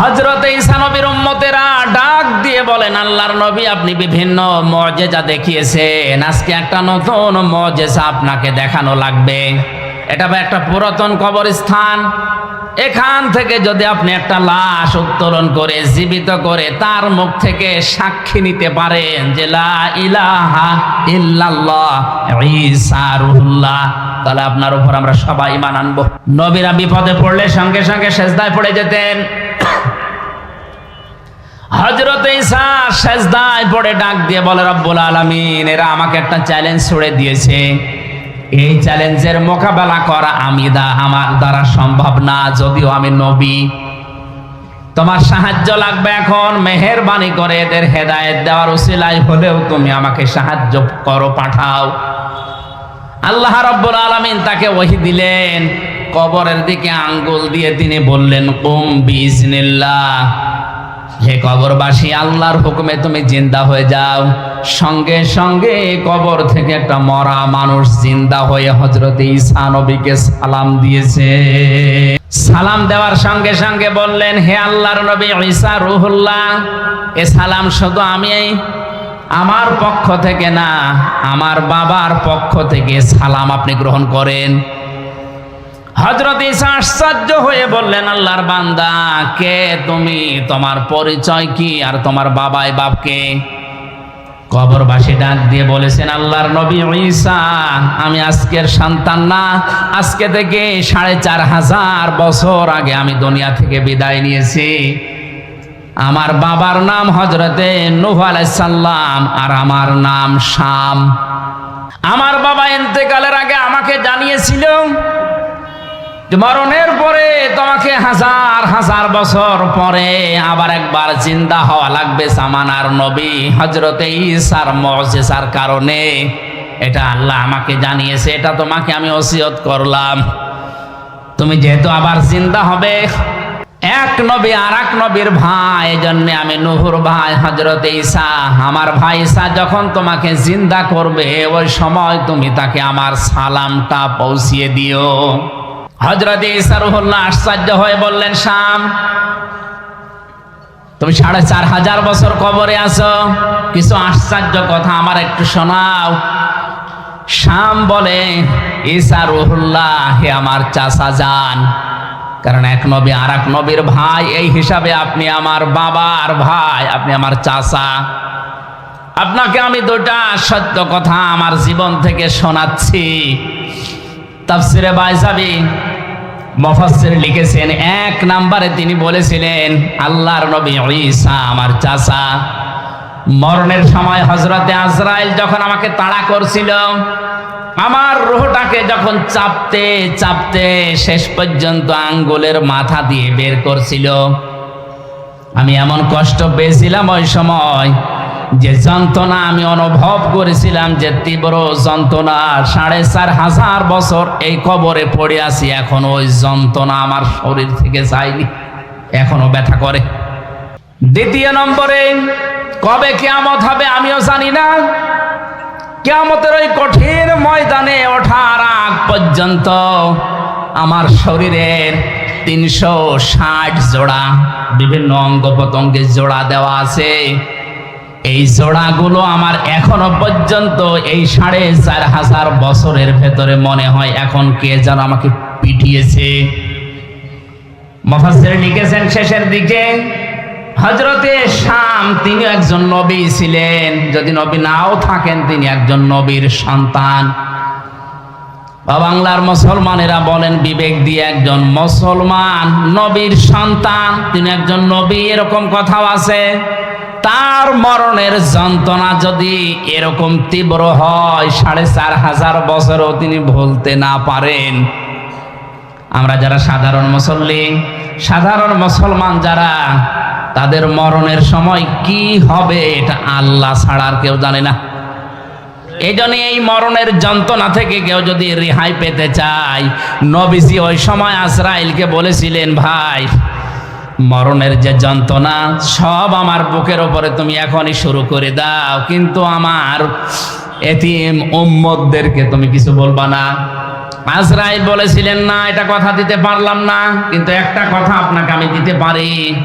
হজরত ঈসা নবীর উম্মতেরা ডাক দিয়ে বলেন, আল্লাহর নবী, আপনি বিভিন্ন মজেজা দেখিয়েছেন। আজকে একটা নতুন মজেজা আপনাকে দেখানো লাগবে। এটা একটা পুরাতন কবরস্থান। এখান থেকে যদি আপনি একটা লাশ উত্তোলন করে, জীবিত করে, তার মুখ থেকে সাক্ষী নিতে পারেন যে, লা ইলাহা ইল্লাল্লাহ, ঈসা রুহুল্লাহ। তাহলে আপনার উপর আমরা সবাই ইমান আনব। নবীরা বিপদে পড়লে সঙ্গে সঙ্গে সেজদায় পড়ে যেতেন। হজরত ঈসা সেজদায় পড়ে ডাক দিয়ে বলে, রব্বুল আলামিন, এরা আমাকে একটা চ্যালেঞ্জ ছুড়ে দিয়েছে। এই চ্যালেঞ্জের মোকাবেলা করা আমি দা, আমার দ্বারা সম্ভব না, যদিও আমি নবী। তোমার সাহায্য লাগবে এখন, মেহেরবানি করে এদের হেদায়েত দেওয়ার উসিলায় হলেও তুমি আমাকে সাহায্য করো, পাঠাও। আল্লাহ রব্বুল আলামিন তাকে ওহি দিলেন। কবরের দিকে আঙ্গুল দিয়ে তিনি বললেন, কুম বিজনিল্লাহ হে কবরবাসী, আল্লাহর হুকুমে তুমি জিন্দা হয়ে যাও। সঙ্গে সঙ্গে কবর থেকে একটা মরা মানুষ জিন্দা হয়ে হজরত ঈসা নবীকে সালাম দিয়েছে। সালাম দেওয়ার সঙ্গে সঙ্গে বললেন, হে আল্লাহর নবী ঈসা রুহুল্লাহ, এ সালাম শুধু আমি আমার পক্ষ থেকে না, আমার বাবার পক্ষ থেকে সালাম আপনি গ্রহণ করেন। হজরত ঈসা আশ্চর্য হয়ে বললেন, আল্লাহর বান্দা, কে তুমি? তোমার পরিচয় কি? আর তোমার বাবাই বাপকে কবরবাসী ডাক দিয়ে বলেছেন, আল্লাহর নবী ঈসা, আমি আজকের সন্তান না। আজকে থেকে সাড়ে চার হাজার বছর আগে আমি দুনিয়া থেকে বিদায় নিয়েছি। আমার বাবার নাম হজরতে নুহ আলাইসাল্লাম আর আমার নাম শাম। আমার বাবা এতেকালের আগে আমাকে জানিয়েছিল মরণের পরে তোমাকে হাজার হাজার বছর পরে আবার একবার জিন্দা হওয়া লাগবে সামানার নবী হজরতে ঈসার মজেসার কারণে। এটা আল্লাহ আমাকে জানিয়েছে, এটা তোমাকে আমি ওসিয়ত করলাম। তুমি যেহেতু আবার জিন্দা হবে, এক নবী আর এক নবীর ভাই জন্যে আমি নুহুর ভাই হজরত ঈসা, আমার ভাই ঈসা যখন তোমাকে জিন্দা করবে, ওই সময় তুমি তাকে আমার সালামটা পৌঁছিয়ে দিও। হজরত ইসারুল্লাহ আশ্চর্য হয়ে বললেন, শাম, তুমি সাড়ে চার হাজার বছর কবরে আছো। কিছু আশ্চর্য কথা আমার একটু শোনাও। শাম বলে, ঈসা রুহুল্লাহ, হে আমার চাচা যান কারণ এক নবী আর এক নবীর ভাই, এই হিসাবে আপনি আমার বাবার ভাই, আপনি আমার চাচা। আপনাকে আমি দুটা সত্য কথা আমার জীবন থেকে শোনাচ্ছি। তাফসিরে বাইজাবি মফাসসির লিখেছেন, এক নাম্বারে তিনি বলেছিলেন, আল্লাহর নবী ঈসা আমার চাচা। মরণের সময় হজরতে আজরাইল যখন আমাকে তাড়া করছিল, আমার রুহটাকে যখন চাপতে চাপতে শেষ পর্যন্ত আঙ্গুলের মাথা দিয়ে বের করছিল, আমি এমন কষ্ট পেয়েছিলাম ওই সময়। যে যন্ত্রণা আমি অনুভব করেছিলাম যে তীব্র যন্ত্রণা, সাড়ে চার হাজার বছর এই কবরে পড়ে আছি, এখন ওই যন্ত্রণা আমার শরীর থেকে যায়নি, এখনও ব্যথা করে। দ্বিতীয় নম্বরে, কবে কেয়ামত হবে আমিও জানি না। কেয়ামতের ওই কঠিন ময়দানে ওঠার আগ পর্যন্ত আমার শরীরের তিনশো ষাট জোড়া বিভিন্ন অঙ্গ প্রত্যঙ্গে জোড়া দেওয়া আছে। এই জোড়াগুলো আমার এখনও পর্যন্ত এই সাড়ে চার হাজার বছরের ভেতরে মনে হয়, এখন কে যেন আমাকে পিটিয়েছে। মফাসের লিখেছেন শেষের দিকে হজরতে শাম তিনি একজন নবী ছিলেন। যদি নবী নাও থাকেন, তিনি একজন নবীর সন্তান। বাংলার মুসলমানেরা বলেন, বিবেক দিয়ে একজন মুসলমান নবীর সন্তান, তিনি একজন নবী, এরকম কথাও আছে। তার মরণের যন্ত্রণা যদি এরকম তীব্র হয়, সাড়ে চার হাজার বছরও তিনি ভুলতে না পারেন। আমরা যারা সাধারণ মুসল্লি, সাধারণ মুসলমান যারা, তাদের মরণের সময় কি হবে এটা আল্লাহ ছাড়ার কেউ জানে না। এই এই মরণের যন্ত্রণা থেকে কেউ যদি রেহাই পেতে চায়, নবীজি ওই সময় আজরাইলকে বলেছিলেন, ভাই মরণের যে যন্ত্রণা, সব আমার বুকের ওপরে তুমি এখনই শুরু করে দাও। কিন্তু আমার এতিম উম্মতদেরকে তুমি কিছু বলবা না। আজরাইল বলেছিলেন, না, এটা কথা দিতে পারলাম না। কিন্তু একটা কথা আপনাকে আমি দিতে পারি।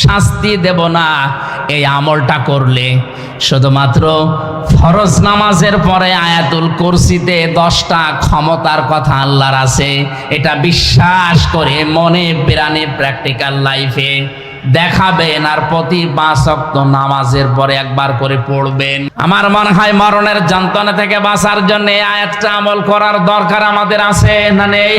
শাস্তি দেব না। এই আমলটা করলে শুধুমাত্র ফরজ নামাজের পরে আয়াতুল কুরসিতে দশটা ক্ষমতার কথা আল্লাহর আছে, এটা বিশ্বাস করে মনে প্রাণে প্র্যাকটিক্যাল লাইফে দেখাবেন আর প্রতি পাঁচ অক্ত নামাজের পরে একবার করে পড়বেন। আমার মনে হয় মরণের যন্ত্রণা থেকে বাঁচার জন্য আয়াতটা আমল করার দরকার আমাদের আছে না নেই?